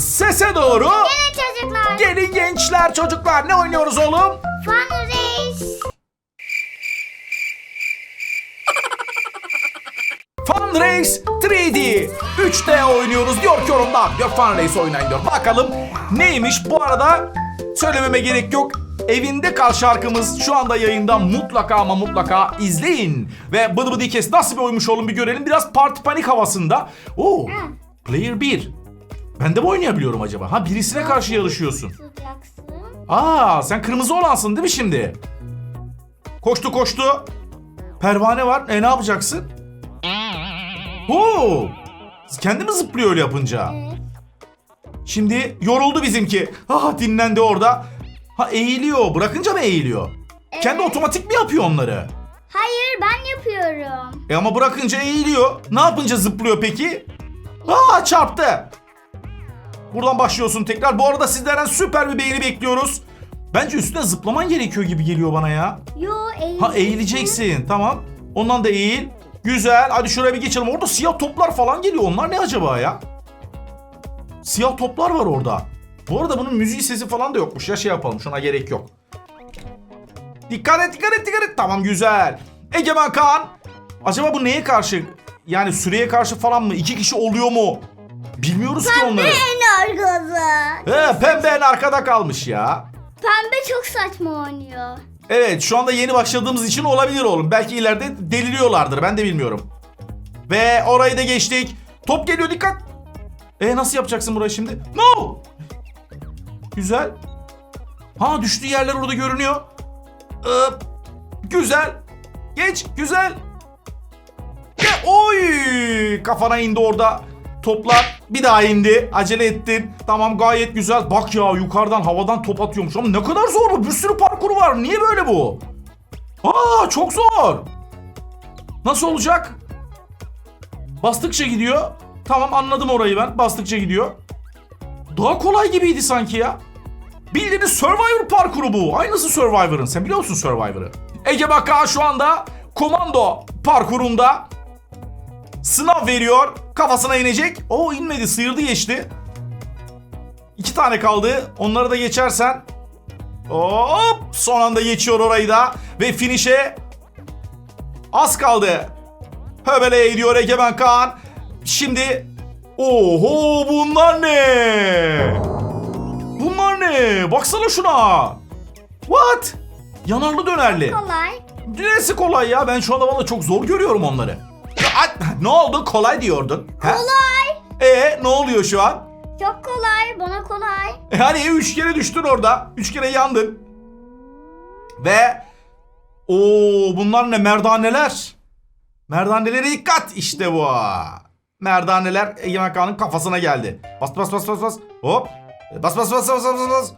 Sese doğru. Gelin çocuklar. Gelin gençler çocuklar ne oynuyoruz oğlum? Fun Race. Fun Race 3D. 3D oynuyoruz diyor ki yorumda. Diyor Fun Race oynayın diyor. Bakalım neymiş bu arada söylememe gerek yok. Evinde kal şarkımız şu anda yayında mutlaka ama mutlaka izleyin. Ve Bıdı Bıdı Kes nasıl bir oymuş oğlum bir görelim. Biraz parti panik havasında. Oo, player 1. Ben de mi oynayabiliyorum acaba? Ha birisine karşı yarışıyorsun. Aa sen kırmızı olansın değil mi şimdi? Koştu koştu. Pervane var. E ne yapacaksın? Oo! Kendi mi zıplıyor öyle yapınca? Evet. Şimdi yoruldu bizimki. Ah dinlendi orada. Ha eğiliyor. Bırakınca mı eğiliyor? Kendi otomatik mi yapıyor onları? Hayır ben yapıyorum. E ama bırakınca eğiliyor. Ne yapınca zıplıyor peki? Aa çarptı. Buradan başlıyorsun tekrar. Bu arada sizlerden süper bir beğeni bekliyoruz. Bence üstüne zıplaman gerekiyor gibi geliyor bana ya. Yo eğil. Ha eğileceksin tamam. Ondan da eğil. Güzel. Hadi şuraya bir geçelim. Orada siyah toplar falan geliyor. Onlar ne acaba ya? Siyah toplar var orada. Bu arada bunun müziği sesi falan da yokmuş. Ya şey yapalım. Şuna gerek yok. Dikkat et dikkat et dikkat et. Tamam güzel. Egemen Kaan. Acaba bu neye karşı? Yani süreye karşı falan mı? İki kişi oluyor mu? Bilmiyoruz ki onları. En en arkada kalmış ya. Pembe çok saçma oynuyor. Evet şu anda yeni başladığımız için olabilir oğlum. Belki ileride deliriyorlardır ben de bilmiyorum. Ve orayı da geçtik. Top geliyor dikkat. E nasıl yapacaksın burayı şimdi? No! Güzel. Ha düştüğü yerler orada görünüyor. Ee, güzel. Geç güzel. Ve oy! Kafana indi orada. Toplar bir daha indi. Acele ettin. Tamam gayet güzel. Bak ya yukarıdan havadan top atıyormuş. Ama ne kadar zor bu. Bir sürü parkuru var. Niye böyle bu? Aa çok zor. Nasıl olacak? Bastıkça gidiyor. Tamam anladım orayı ben. Bastıkça gidiyor. Daha kolay gibiydi sanki ya. Bildiğiniz Survivor parkuru bu. Aynısı Survivor'ın. Sen biliyor musun Survivor'ı? Ege Baka şu anda komando parkurunda sınav veriyor. Kafasına inecek. O inmedi sıyırdı geçti. İki tane kaldı. Onları da geçersen hop son anda geçiyor orayı da ve finişe az kaldı. Höbele ediyor Egemen Kaan. Şimdi oho bunlar ne? Bunlar ne? Baksana şuna. What? Yanarlı dönerli. Kolay. Neresi kolay ya? Ben şu anda valla çok zor görüyorum onları. Ne oldu? Kolay diyordun. Ha? Kolay. E ne oluyor şu an? Çok kolay. Bana kolay. E hani üç kere düştün orada. Üç kere yandın. Ve o bunlar ne merdaneler? Merdanelere dikkat işte bu. Merdaneler Egemen Kağan'ın kafasına geldi. Bas bas bas bas bas. Hop. Bas bas bas bas bas bas bas.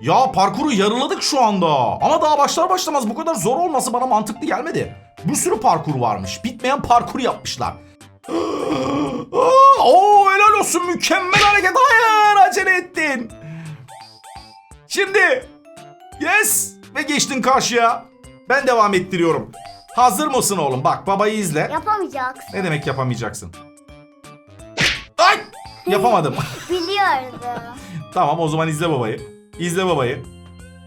Ya parkuru yarıladık şu anda. Ama daha başlar başlamaz bu kadar zor olması bana mantıklı gelmedi. Bir sürü parkur varmış. Bitmeyen parkur yapmışlar. Oo helal olsun mükemmel hareket. Hayır acele ettin. Şimdi yes ve geçtin karşıya. Ben devam ettiriyorum. Hazır mısın oğlum? Bak babayı izle. Yapamayacaksın. Ne demek yapamayacaksın? Ay! Yapamadım. Biliyordum. tamam o zaman izle babayı. İzle babayı.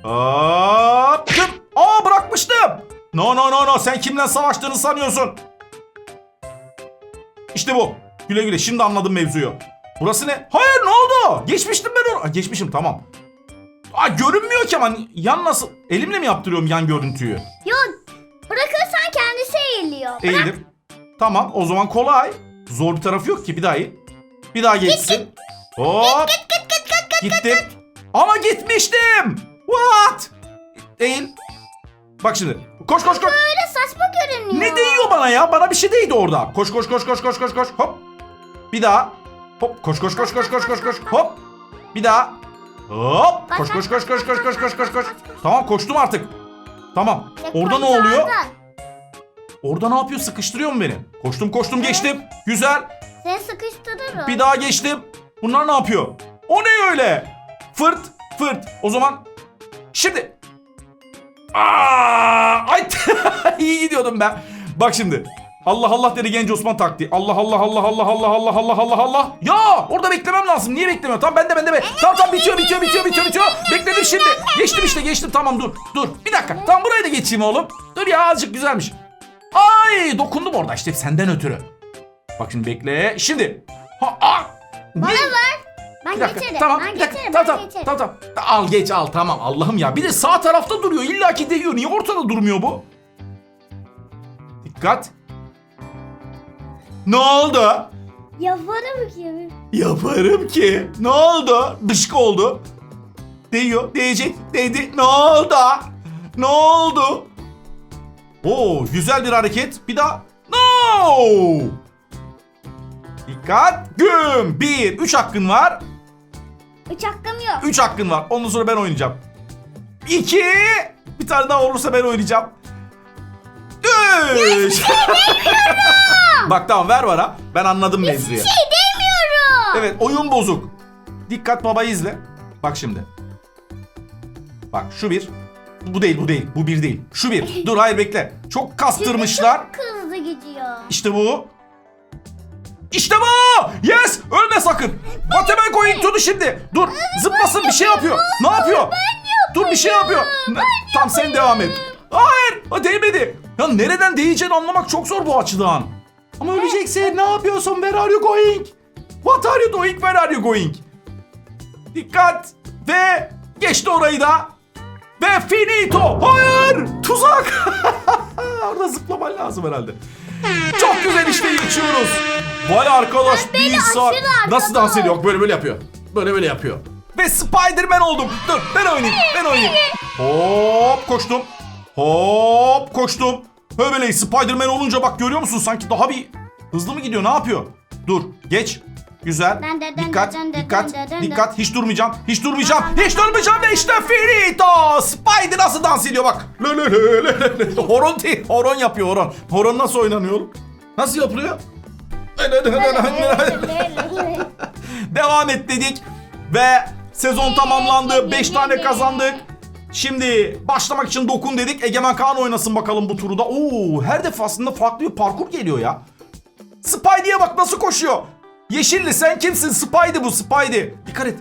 Hop! Aa bırakmıştım. No no no no sen kimle savaştığını sanıyorsun? İşte bu. Güle güle şimdi anladım mevzuyu. Burası ne? Hayır ne oldu? Geçmiştim ben. Aa, geçmişim tamam. Aa görünmüyor ki ama yan nasıl? Elimle mi yaptırıyorum yan görüntüyü? Yo bırakırsan kendisi eğiliyor. Bırak. Eğildim. Tamam o zaman kolay. Zor bir tarafı yok ki bir daha eğil. Bir daha geçsin. Hop. Git git git git git. Gittim. Ama gitmiştim. What? Eğil. Bak şimdi. Koş koş koş. Böyle saçma görünüyor. Ne değiyor bana ya? Bana bir şey değdi orada. Koş koş koş koş koş koş koş. Hop. Bir daha. Hop. Koş koş koş koş koş koş koş. Hop. Bir daha. Hop. Koş koş koş koş koş koş koş koş koş. Tamam koştum artık. Tamam. Orada ne oluyor? Orada ne yapıyor? Sıkıştırıyor mu beni? Koştum koştum geçtim. Güzel. Seni sıkıştırırım. Bir daha geçtim. Bunlar ne yapıyor? O ne öyle? Fırt fırt. O zaman şimdi. Aa, ay iyi gidiyordum ben. Bak şimdi. Allah Allah dedi genç Osman taktiği. Allah Allah Allah Allah Allah Allah Allah Allah Allah. Ya orada beklemem lazım. Niye beklemiyorum? Tamam bende bende be. Tamam tamam bitiyor bitiyor bitiyor bitiyor bitiyor. Bekledim şimdi. Geçtim işte geçtim. Tamam dur dur. Bir dakika. Tamam burayı da geçeyim oğlum. Dur ya azıcık güzelmiş. Ay dokundum orada işte senden ötürü. Bak şimdi bekle. Şimdi. Ha, ah. Bana Ne? ver. Ben Bir dakika. geçerim. Tamam. ben bir dakika. geçerim. Tamam ben tamam. geçerim. Tamam tamam. Al geç al tamam. Allah'ım ya. Bir de sağ tarafta duruyor. İlla ki değiyor. Niye ortada durmuyor bu? Dikkat. Ne oldu? Yaparım ki. Yaparım ki. Ne oldu? Dışkı oldu. Değiyor. Değecek. Değdi. Ne oldu? Ne oldu? Oo, güzel bir hareket. Bir daha. No! Dikkat. Güm. Bir. Üç hakkın var. Üç hakkım yok. Üç hakkın var. Ondan sonra ben oynayacağım. İki. Bir tane daha olursa ben oynayacağım. Üç. Bak tamam ver bana. Ben anladım mevzuyu. Şey demiyorum. Evet oyun bozuk. Dikkat babayı izle. Bak şimdi. Bak şu bir. Bu değil bu değil. Bu bir değil. Şu bir. Dur hayır bekle. Çok kastırmışlar. Çok hızlı gidiyor. İşte bu. İşte bu. Yes. Ölme sakın. Batman going to şimdi. Dur. Zıplasın bir şey yapıyor. Ne yapıyor? Dur bir şey yapıyor. Tamam sen devam et. Hayır. O değmedi. Ya nereden değeceğini anlamak çok zor bu açıdan. Ama öleceksin. Ne yapıyorsun? Where are you going? What are you doing? Where are you going? Dikkat. Ve geçti orayı da. Ve finito. Hayır. Tuzak. Orada zıplaman lazım herhalde. Çok güzel işte geçiyoruz. Vay arkadaş bir saat. Nasıl dans ediyor? Böyle böyle yapıyor. Böyle böyle yapıyor. Ve Spider-Man oldum. Dur ben oynayayım. Ben oynayayım. Hop koştum. Hop koştum. Böyle Spider-Man olunca bak görüyor musun? Sanki daha bir hızlı mı gidiyor? Ne yapıyor? Dur geç. Güzel. Dön, dön, dön, Dikkat, dön, dön, dikkat, dön, dön, dikkat. Hiç durmayacağım. Hiç durmayacağım. Hiç durmayacağım ve işte finito. Spider nasıl dans ediyor bak. Lö lö lö lö lö. Horon değil. Horon yapıyor horon. Horon nasıl oynanıyor oğlum? Nasıl yapılıyor? Devam et dedik. Ve sezon tamamlandı. 5 tane kazandık. Şimdi başlamak için dokun dedik. Egemen Kaan oynasın bakalım bu turu da. Oo, her defasında farklı bir parkur geliyor ya. Spidey'e bak nasıl koşuyor. Yeşilli sen kimsin? Spidey bu Spidey. Dikkat et.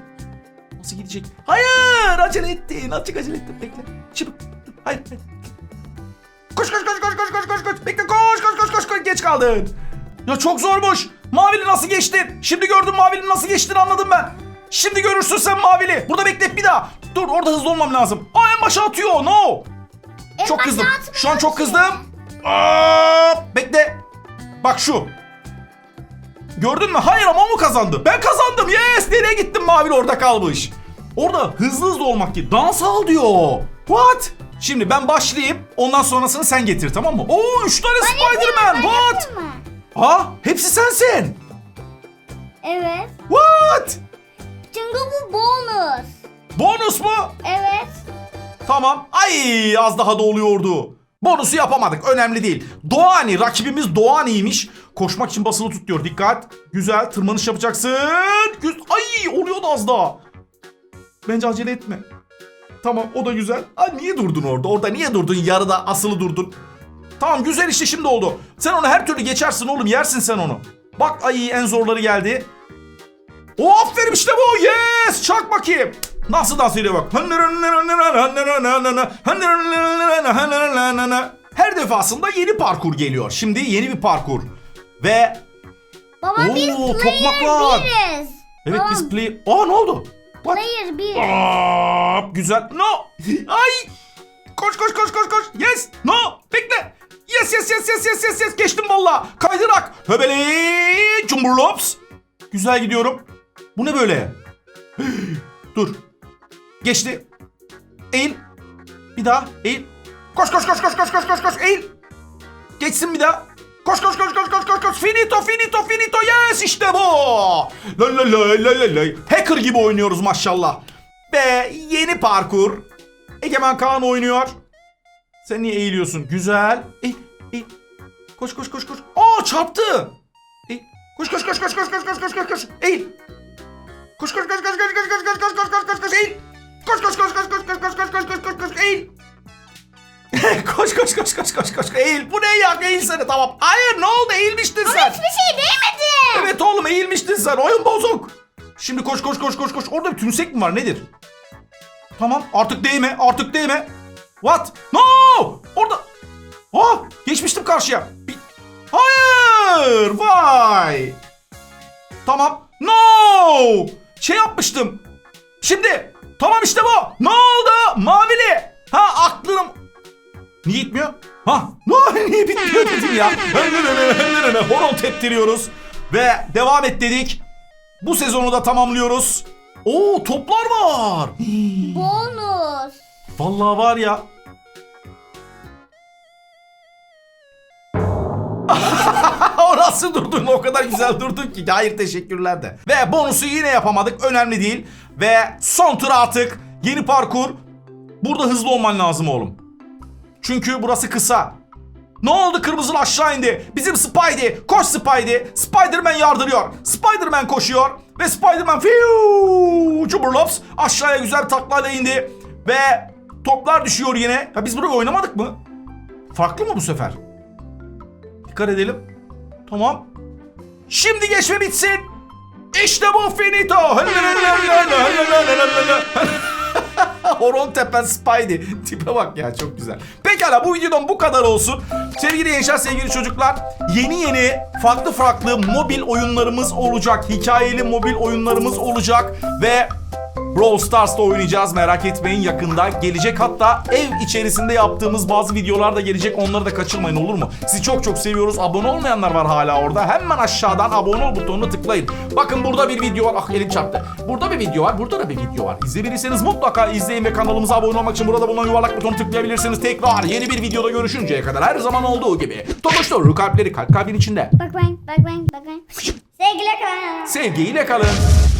Nasıl gidecek? Hayır acele ettin. Azıcık acele ettin. Bekle. Şimdi. Hayır. hayır. Koş koş koş koş koş koş koş koş. Bekle koş koş koş koş koş. Geç kaldın. Ya çok zormuş. Mavili nasıl geçtin? Şimdi gördüm Mavili nasıl geçtiğini anladım ben. Şimdi görürsün sen Mavili. Burada bekle bir daha. Dur orada hızlı olmam lazım. Aa en başa atıyor. No. Çok başa kızdım. Şu an çok kızdım. Aa, bekle. Bak şu. Gördün mü? Hayır ama o mu kazandı? Ben kazandım. Yes. Nereye gittim? Mavili orada kalmış. Orada hızlı hızlı olmak ki. Dans al diyor. What? Şimdi ben başlayayım. Ondan sonrasını sen getir tamam mı? Oo 3 tane Spider-Man. What? Ha? Hepsi sensin. Evet. What? Çünkü bu bonus. Bonus mu? Evet. Tamam. Ay az daha da oluyordu. Bonusu yapamadık. Önemli değil. Doğani. Rakibimiz Doğani'ymiş. Koşmak için basılı tut diyor. Dikkat. Güzel. Tırmanış yapacaksın. Güz Ay oluyordu az daha. Bence acele etme. Tamam o da güzel. Ay niye durdun orada? Orada niye durdun? Yarıda asılı durdun. Tamam güzel işte şimdi oldu. Sen onu her türlü geçersin oğlum. Yersin sen onu. Bak ay en zorları geldi. O aferin işte bu. Yes. Çak bakayım. Nasıl ediyor bak. Her defasında yeni parkur geliyor. Şimdi yeni bir parkur. Ve Baba Oo, biz tokmaklar. player biriz. evet Babam, biz play... Aa ne oldu? What? Player bir. Aa, güzel. No. Ay. Koş koş koş koş koş. Yes. No. Bekle. Yes yes yes yes yes yes yes. Geçtim valla. Kaydırak. Höbele. Cumburlops. Güzel gidiyorum. Bu ne böyle? Dur. Geçti. Eğil. Bir daha. Eğil. Koş koş koş koş koş koş koş koş. Eğil. Geçsin bir daha. Koş koş koş koş koş koş koş. Finito finito finito. Yes işte bu. La la la la la la. Hacker gibi oynuyoruz maşallah. Ve yeni parkur. Egemen Kaan oynuyor. Sen niye eğiliyorsun? Güzel. Eğil, eğil. Koş koş koş koş. Aa çarptı. Eğil. Koş koş koş koş koş koş koş koş koş koş. Eğil. Koş koş koş koş koş koş koş koş koş koş koş koş koş eğil koş koş koş koş koş koş eğil. koş koş koş koş koş koş eğil. Bu ne ya eğil seni tamam. Hayır ne oldu eğilmiştin Ama sen. hiçbir şey değmedi. Evet oğlum eğilmiştin sen oyun bozuk. Şimdi koş koş koş koş koş. Orada bir tümsek mi var nedir? Tamam artık değme artık değme. What? No! Orada... Ah! Geçmiştim karşıya. Bir... Hayır! Vay! Tamam. No! Şey yapmıştım. Şimdi Tamam işte bu. Ne oldu? Mavili. Ha aklım. Niye gitmiyor? Ha ne niye bitmiyor dedim ya. Horon teptiriyoruz. Ve devam et dedik. Bu sezonu da tamamlıyoruz. Oo toplar var. Bonus. Vallahi var ya. o nasıl durdun? O kadar güzel durdun ki. Hayır teşekkürler de. Ve bonusu yine yapamadık. Önemli değil. Ve son tura attık. Yeni parkur. Burada hızlı olman lazım oğlum. Çünkü burası kısa. Ne oldu kırmızılı aşağı indi. Bizim Spidey. Koş Spidey. Spiderman yardırıyor. Spiderman koşuyor. Ve Spiderman fiu Cuburlops aşağıya güzel bir taklayla indi. Ve toplar düşüyor yine. Ya biz burayı oynamadık mı? Farklı mı bu sefer? Dikkat edelim. Tamam. Şimdi geçme bitsin. İşte bu finito. Horon tepen Spidey. Tipe bak ya çok güzel. Pekala bu videodan bu kadar olsun. Sevgili gençler, sevgili çocuklar. Yeni yeni farklı farklı mobil oyunlarımız olacak. Hikayeli mobil oyunlarımız olacak. Ve Brawl Stars'ta oynayacağız merak etmeyin yakında gelecek hatta ev içerisinde yaptığımız bazı videolar da gelecek onları da kaçırmayın olur mu? Sizi çok çok seviyoruz abone olmayanlar var hala orada hemen aşağıdan abone ol butonuna tıklayın. Bakın burada bir video var ah elim çarptı. Burada bir video var burada da bir video var. İzleyebilirseniz mutlaka izleyin ve kanalımıza abone olmak için burada bulunan yuvarlak butonu tıklayabilirsiniz. Tekrar yeni bir videoda görüşünceye kadar her zaman olduğu gibi. Tokuştur kalpleri kalp kalbin içinde. Bak ben, bak ben, bak ben. Sevgiler kalın. Sevgiyle kalın.